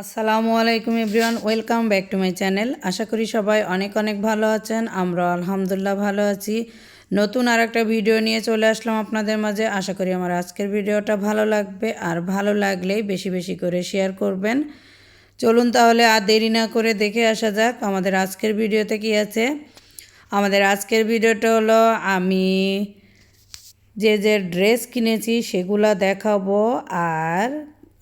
আসসালামু আলাইকুম everyone, welcome back to my channel. আশা করি সবাই অনেক অনেক ভালো আছেন আমরা আলহামদুলিল্লাহ ভালো আছি। নতুন আর একটা ভিডিও নিয়ে চলে আসলাম আপনাদের মাঝে। আশা করি আমার আজকের ভিডিওটা ভালো লাগবে, আর ভালো লাগলেই বেশি বেশি করে শেয়ার করবেন। চলুন তাহলে আর দেরি না করে দেখে আসা যাক, আমাদের আজকের ভিডিওতে কি আছে? আমাদের আজকের ভিডিওটা হলো, আমি যে যে ড্রেস কিনেছি সেগুলা দেখাবো, আর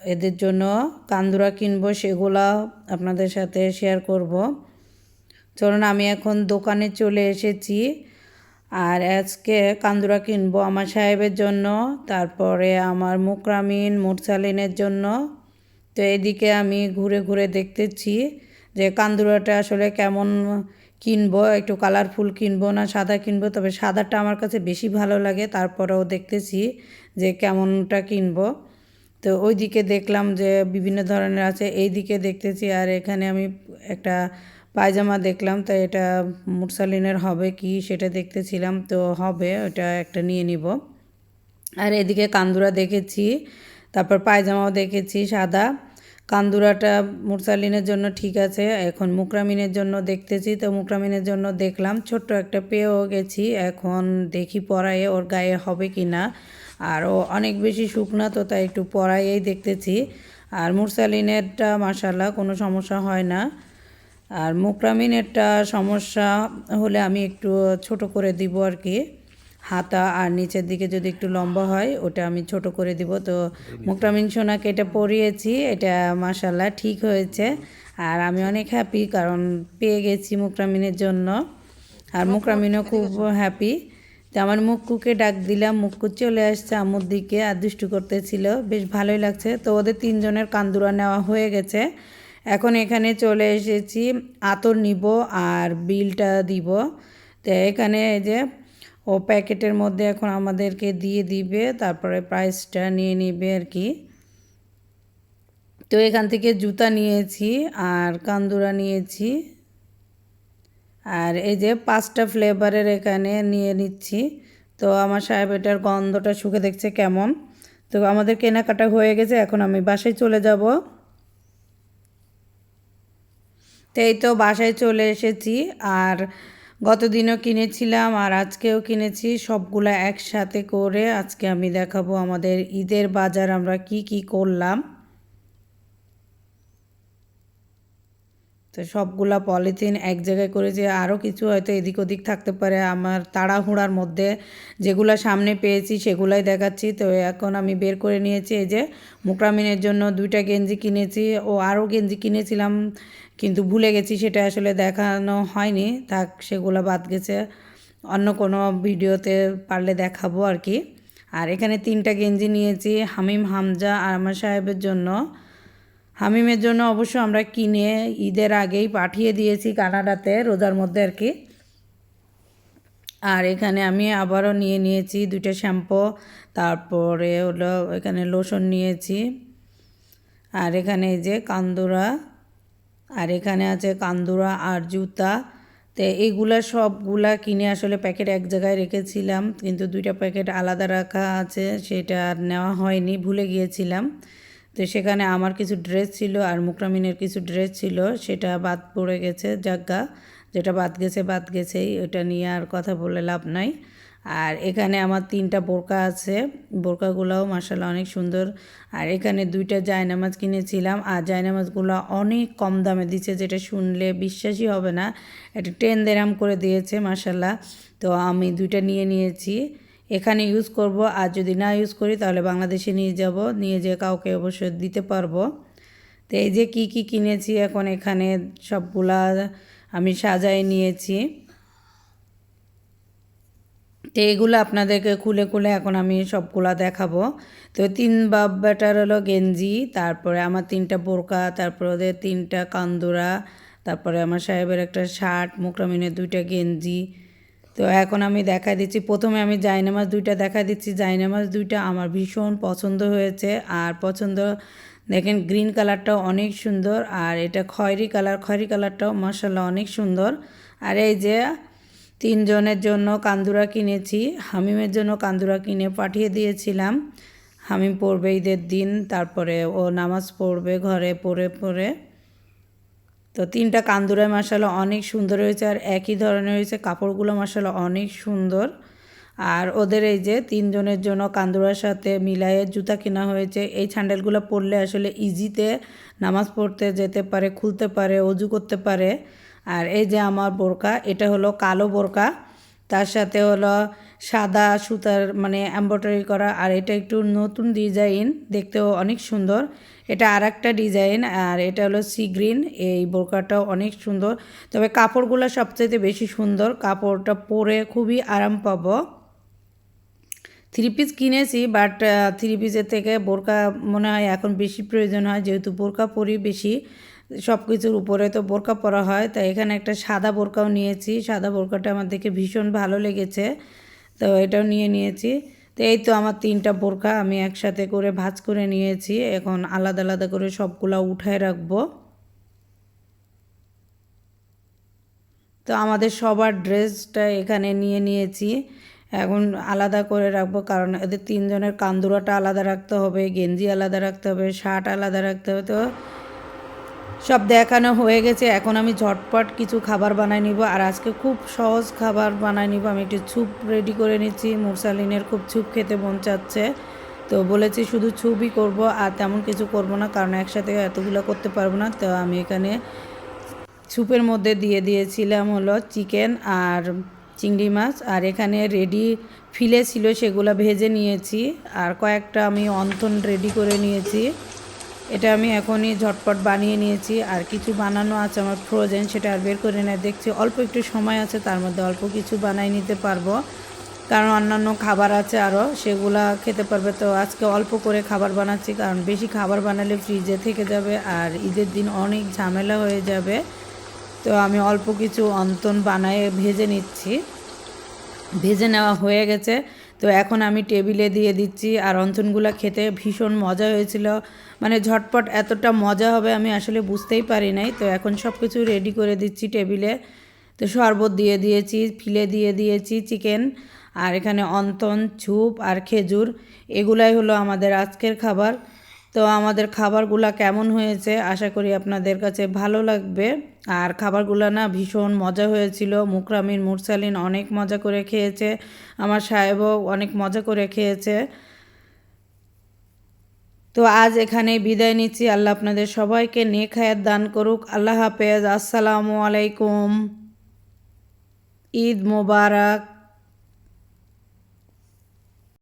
এদের জন্য কান্দুরা কিনবো, সেগুলা আপনাদের সাথে শেয়ার করব। চলুন, আমি এখন দোকানে চলে এসেছি। আর আজকে কান্দুরা কিনবো আমার সাহেবের জন্য, তারপরে আমার মুকরামিন, মুরসালিনের জন্য। তো এদিকে আমি ঘুরে ঘুরে দেখতেছি যে কান্দুরাটা আসলে কেমন কিনবো, একটু কালারফুল কিনবো না সাদা কিনবো, তবে সাদাটা আমার কাছে বেশি ভালো লাগে। তারপরেও দেখতেছি যে কেমনটা কিনবো। তো ওই দিকে দেখলাম যে বিভিন্ন ধরনের আছে এই দিকে দেখতেছি আর এখানে আমি একটা পায়জামা দেখলাম তো এটা মুরসালিনের হবে কি সেটা দেখতেছিলাম, তো হবে, ওটা একটা নিয়ে নিব। আর এদিকে কান্দুরা দেখেছি, তারপর পায়জামাও দেখেছি সাদা। কান্দুরাটা মুরসালিনের জন্য ঠিক আছে, এখন মুকরামিনের জন্য দেখতেছি, তো মুকরামিনের জন্য দেখলাম, ছোট্ট একটা পেয়েও গেছি, এখন দেখি পরায়ে ওর গায়ে হবে কি না আর ও অনেক বেশি শুকনা, তো তাই একটু পরাইয়েই দেখতেছি। আর মুরসালিনেরটা মাসাল্লাহ কোনো সমস্যা হয় না। আর মুকরামিনেরটা সমস্যা হলে আমি একটু ছোট করে দিব আর কি। হাতা আর নিচের দিকে যদি একটু লম্বা হয়, ওটা আমি ছোট করে দিব। তো মুকরামিন সোনাকে এটা পরিয়েছি, এটা মাসাল্লাহ ঠিক হয়েছে। আর আমি অনেক হ্যাপি কারণ পেয়ে গেছি মুকরামিনের জন্য। আর মুকরামিনও খুব হ্যাপি তো আমার মুক্কুকে ডাক দিলাম, মুক্কু চলে আসছে আমুর দিকে, আর দুষ্টু করতেছিল। বেশ ভালোই লাগছে। তো ওদের তিনজনের কান্দুরা নেওয়া হয়ে গেছে। এখন এখানে চলে এসেছি, আতর নিব আর বিলটা দিব। তো এখানে এই যে ও প্যাকেটের মধ্যে এখন আমাদেরকে দিয়ে দিবে, তারপরে প্রাইসটা নিয়ে নিবে আর কি। তো এখান থেকে জুতা নিয়েছি আর কান্দুরা নিয়েছি। আর এই যে পাঁচটা ফ্লেভারের এখানে নিয়ে নিচ্ছি। তো আমার সাহেব এটার গন্ধটা শুকে দেখছে কেমন। তো আমাদের কেনাকাটা হয়ে গেছে, এখন আমি বাসায় চলে যাব। তো এই তো বাসায় চলে এসেছি, আর গতদিনও কিনেছিলাম, আর আজকেও কিনেছি। সবগুলা একসাথে করে আজকে আমি দেখাবো আমাদের ঈদের বাজার আমরা কি কি করলাম। তো সবগুলা পলিথিন এক জায়গায় করে যে আরও কিছু হয়তো এদিক ওদিক থাকতে পারে। আমার তাড়াহুড়ার মধ্যে যেগুলো সামনে পেয়েছি সেগুলাই দেখাচ্ছি। তো এখন আমি বের করে নিয়েছি এই যে মুকরামিনের জন্য দুইটা গেঞ্জি কিনেছি। ও আরও গেঞ্জি কিনেছিলাম কিন্তু ভুলে গেছি সেটা আসলে দেখানো হয়নি। থাক, সেগুলো বাদ গেছে। অন্য কোনো ভিডিওতে পারলে দেখাবো আর কি। আর এখানে তিনটা গেঞ্জি নিয়েছি, হামিম, হামজা আর আমার সাহেবের জন্য। হামিমের জন্য অবশ্য আমরা কিনে ঈদের আগেই পাঠিয়ে দিয়েছি কানাডাতে, রোজার মধ্যে আর কি। আর এখানে আমি আবারও নিয়ে নিয়েছি দুইটা শ্যাম্পু, তারপরে হলো এখানে লোশন নিয়েছি। আর এখানে এই যে কান্দুরা, আর এখানে আছে কান্দুরা আর জুতা। তো এইগুলা সবগুলা কিনে আসলে প্যাকেট এক জায়গায় রেখেছিলাম, কিন্তু দুইটা প্যাকেট আলাদা রাখা আছে, সেটা আর নেওয়া হয়নি, ভুলে গিয়েছিলাম। তো সেখানে আমার কিছু ড্রেস ছিল আর মুকরামিনের কিছু ড্রেস ছিল, সেটা বাদ পড়ে গেছে, জাগা। যেটা বাদ গেছে, বাদ গেছেই, ওটা নিয়ে আর কথা বলে লাভ নাই। আর এখানে আমার তিনটা বোরকা আছে, বোরকাগুলোও মার্শাল অনেক সুন্দর। আর এখানে দুইটা জায়নামাজ কিনেছিলাম, আর জায়নামাজগুলো অনেক কম দামে দিচ্ছে যেটা শুনলে বিশ্বাসই হবে না। এটা টেন দেরাম করে দিয়েছে মার্শাল্লাহ তো আমি দুইটা নিয়ে নিয়েছি। এখানে ইউজ করব। আর যদি না ইউজ করি, তাহলে বাংলাদেশে নিয়ে যাব। নিয়ে যেয়ে কাউকে অবশ্যই দিতে পারব। তো এই যে কি কি কিনেছি এখন এখানে, সবগুলা আমি সাজাই নিয়েছি। তো এগুলো আপনাদেরকে খুলে খুলে এখন আমি সবগুলা দেখাবো। তো তিন বাব্বাটার হলো গেঞ্জি, তারপরে আমার তিনটা বোরকা, তারপরে ওদের তিনটা কান্দুরা, তারপরে আমার সাহেবের একটা শার্ট, মুকরামিনের দুইটা গেঞ্জি তো এখন আমি দেখা দিচ্ছি। প্রথমে আমি জাইনামাজ দুইটা দেখা দিচ্ছি। জাইনামাজ দুইটা আমার ভীষণ পছন্দ হয়েছে। আর পছন্দ, দেখেন গ্রিন কালারটাও অনেক সুন্দর। আর এটা খয়েরি কালার, খয়েরি কালারটাও মার্শাল্লাহ অনেক সুন্দর। আর এই যে তিনজনের জন্য কান্দুরা কিনেছি, হামিমের জন্য কান্দুরা কিনে পাঠিয়ে দিয়েছিলাম। হামিম পড়বে ঈদের দিন, তারপরে ও নামাজ পড়বে ঘরে, পড়ে পড়ে। তো তিনটা কান্দুরায় মশালা অনেক সুন্দর হয়েছে আর একই ধরনের হয়েছে। কাপড়গুলো মশালা অনেক সুন্দর। আর ওদের এই যে তিনজনের জন্য কান্দুরার সাথে মিলায়ে জুতা কেনা হয়েছে। এই স্যান্ডেলগুলো পরলে আসলে ইজিতে নামাজ পড়তে যেতে পারে, খুলতে পারে, অজু করতে পারে। আর এই যে আমার বোরকা, এটা হলো কালো বোরকা। তার সাথে হলো সাদা সুতার মানে এম্ব্রয়ডারি করা, আর এটা একটু নতুন ডিজাইন দেখতেও অনেক সুন্দর। এটা আর একটা ডিজাইন আর এটা হলো সি গ্রিন এই বোরকাটাও অনেক সুন্দর। তবে কাপড়গুলো সবচাইতে বেশি সুন্দর, কাপড়টা পরে খুবই আরাম পাবো। থ্রি পিস কিনেছি বাট থ্রি পিসের থেকে বোরকা মনে হয় এখন বেশি প্রয়োজন হয়, যেহেতু বোরকা পরি বেশি। সব কিছুর উপরে তো বোরকা পরা হয়, তাই এখানে একটা সাদা বোরকাও নিয়েছি। সাদা বোরকাটা আমার দেখে ভীষণ ভালো লেগেছে, তো এটাও নিয়ে নিয়েছি। তো এই তো আমার তিনটা বোরকা আমি একসাথে করে ভাজ করে নিয়েছি, এখন আলাদা আলাদা করে সবগুলা উঠায় রাখব। তো আমাদের সবার ড্রেসটা এখানে নিয়ে নিয়েছি, এখন আলাদা করে রাখব, কারণ এদের তিনজনের কান্দুরাটা আলাদা রাখতে হবে, গেঞ্জি আলাদা রাখতে হবে, শার্ট আলাদা রাখতে হবে, তো সব দেখানো হয়ে গেছে, এখন আমি ঝটপট কিছু খাবার বানাই নিব। আর আজকে খুব সহজ খাবার বানাই নিব। আমি একটু ছুপ রেডি করে নিচ্ছি। মুরসালিনের খুব ছুপ খেতে মন চাচ্ছে। তো বলেছি শুধু ছুপই করব, আর তেমন কিছু করব না, কারণ একসাথে এতগুলো করতে পারব না। তো আমি এখানে ছুপের মধ্যে দিয়ে দিয়েছিলাম হলো চিকেন আর চিংড়ি মাছ। আর এখানে রেডি ফিলে ছিল, সেগুলো ভেজে নিয়েছি। আর কয়েকটা আমি অন্থন রেডি করে নিয়েছি। এটা আমি এখনই ঝটপট বানিয়ে নিয়েছি। আর কিছু বানানো আছে আমার ফ্রোজেন সেটা আর বের করে নেয়। দেখছি অল্প একটু সময় আছে, তার মধ্যে অল্প কিছু বানাই নিতে পারব। কারণ অন্যান্য খাবার আছে আরও সেগুলা খেতে পারবে। তো আজকে অল্প করে খাবার বানাচ্ছি, কারণ বেশি খাবার বানালে ফ্রিজে থেকে যাবে আর ঈদের দিন অনেক ঝামেলা হয়ে যাবে। তো আমি অল্প কিছু অন্তন বানায় ভেজে নিচ্ছি। ভেজে নেওয়া হয়ে গেছে। তো এখন আমি টেবিলে দিয়ে দিচ্ছি আর অঞ্চনগুলো খেতে ভীষণ মজা হয়েছিল। মানে ঝটপট এতটা মজা হবে আমি আসলে বুঝতেই পারি নাই। তো এখন সব কিছু রেডি করে দিচ্ছি টেবিলে। তো শরবত দিয়ে দিয়েছি, ফিলে দিয়ে দিয়েছি, চিকেন আর এখানে অন্তন, ছুপ আর খেজুর। এগুলাই হলো আমাদের আজকের খাবার। তো আমাদের খাবারগুলা কেমন হয়েছে আশা করি আপনাদের কাছে ভালো লাগবে। আর খাবারগুলো না ভীষণ মজা হয়েছিল। মুকরামিন মুরসালিন অনেক মজা করে খেয়েছে। আমার সাহেবও অনেক মজা করে খেয়েছে। তো আজ এখানে বিদায় নিচ্ছি। আল্লাহ আপনাদের সবাইকে নেক হায়াত দান করুক। আল্লাহ হাফেজ। আসসালামু আলাইকুম। ঈদ মোবারক।